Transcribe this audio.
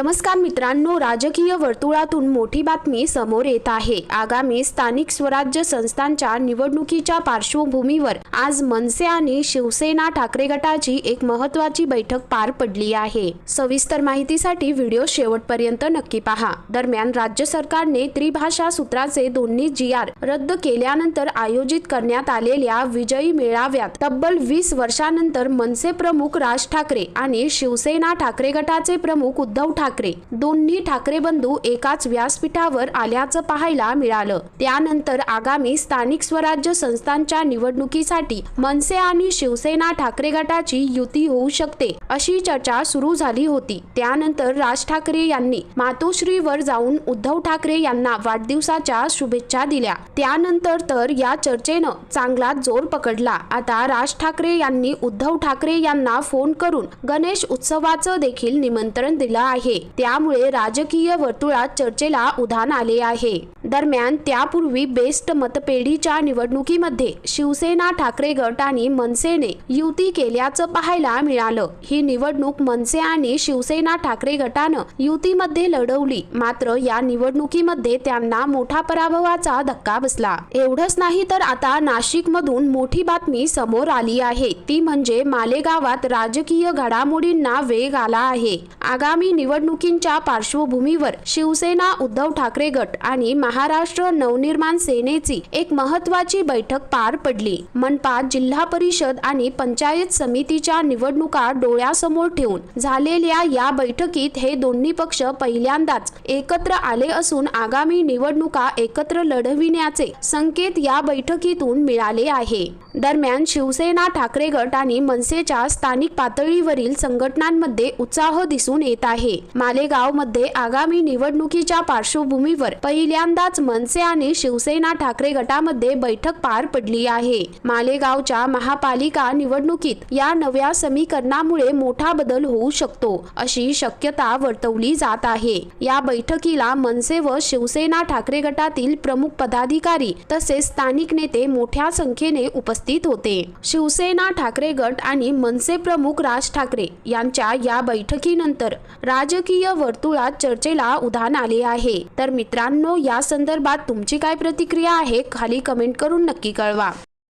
नमस्कार मित्रांनो राजकीय वर्तुळातून मोठी बातमी समोर येत आहे. आगामी स्थानिक स्वराज्य संस्थांच्या निवडणुकीच्या पार्श्वभूमीवर आज मनसे आणि शिवसेना ठाकरे गटाची एक महत्वाची बैठक पार पडली आहे. सविस्तर माहितीसाठी व्हिडिओ शेवटपर्यंत नक्की पहा. दरम्यान राज्य सरकारने त्रिभाषा सूत्राचे दोन्ही जी आर रद्द केल्यानंतर आयोजित करण्यात आलेल्या विजयी मेळाव्यात तब्बल वीस वर्षानंतर मनसे प्रमुख राज ठाकरे आणि शिवसेना ठाकरे गटाचे प्रमुख उद्धव ठाकरे दोन्ही ठाकरे बंधू एकाच व्यासपीठावर आल्याचं पाहायला मिळालं. त्यानंतर आगामी स्थानिक स्वराज्य संस्थांच्या निवडणुकीसाठी मनसे आणि शिवसेना ठाकरे गटाची युती होऊ शकते अशी चर्चा सुरू झाली होती. त्यानंतर राज ठाकरे यांनी मातोश्रीवर जाऊन उद्धव ठाकरे यांना वाढदिवसाच्या शुभेच्छा दिल्या. त्यानंतर तर या चर्चेनं चांगला जोर पकडला. आता राज ठाकरे यांनी उद्धव ठाकरे यांना फोन करून गणेश उत्सवाचं देखील निमंत्रण दिलं आहे. त्यामुळे राजकीय वर्तुळात चर्चेला उधाण आले आहे. दरम्यान त्यापूर्वी बेस्ट मतपेढीच्या निवडणुकीमध्ये शिवसेना ठाकरे गट आणि मनसेने युती केल्याचं पाहायला मिळालं. ही निवडणूक मनसे आणि शिवसेना ठाकरे गटानं युतीमध्ये लढवली. मात्र या निवडणुकीमध्ये त्यांना मोठा पराभवाचा धक्का बसला. एवढंच नाही तर आता नाशिक मधून मोठी बातमी समोर आली आहे. ती म्हणजे मालेगावात राजकीय घडामोडींना वेग आला आहे. आगामी निवड निवडणुकींच्या पार्श्वभूमीवर शिवसेना उद्धव ठाकरे गट आणि महाराष्ट्र नवनिर्माण सेनेची एक महत्वाची बैठक पार पडली. मनपा जिल्हा परिषद आणि पंचायत समितीच्या निवडणुका डोळ्यासमोर ठेवून झालेल्या या बैठकीत हे दोन्ही पक्ष पहिल्यांदाच एकत्र आले असून आगामी निवडणुका एकत्र लढविण्याचे संकेत या बैठकीतून मिळाले आहे. दरम्यान शिवसेना ठाकरे गट आणि मनसेच्या स्थानिक पातळीवरील संघटनांमध्ये उत्साह दिसून येत आहे. मालेगावमध्ये आगामी निवडणुकीच्या पार्श्वभूमीवर पहिल्यांदाच मनसे आणि शिवसेना ठाकरे गटामध्ये बैठक पार पडली आहे. मालेगावच्या महापालिका निवडणुकीत या नव्या समीकरणामुळे मोठा बदल होऊ शकतो अशी शक्यता वर्तवली जात आहे. या बैठकीला मनसे व शिवसेना ठाकरे गटातील प्रमुख पदाधिकारी तसेच स्थानिक नेते मोठ्या संख्येने उपस्थित होते. शिवसेना ठाकरे गट आणि मनसे प्रमुख राज ठाकरे यांच्या या बैठकीनंतर राजकीय वर्तुळात चर्चेला उधाण आले आहे. तर मित्रांनो या संदर्भात तुमची काय प्रतिक्रिया आहे खाली कमेंट करून नक्की कळवा.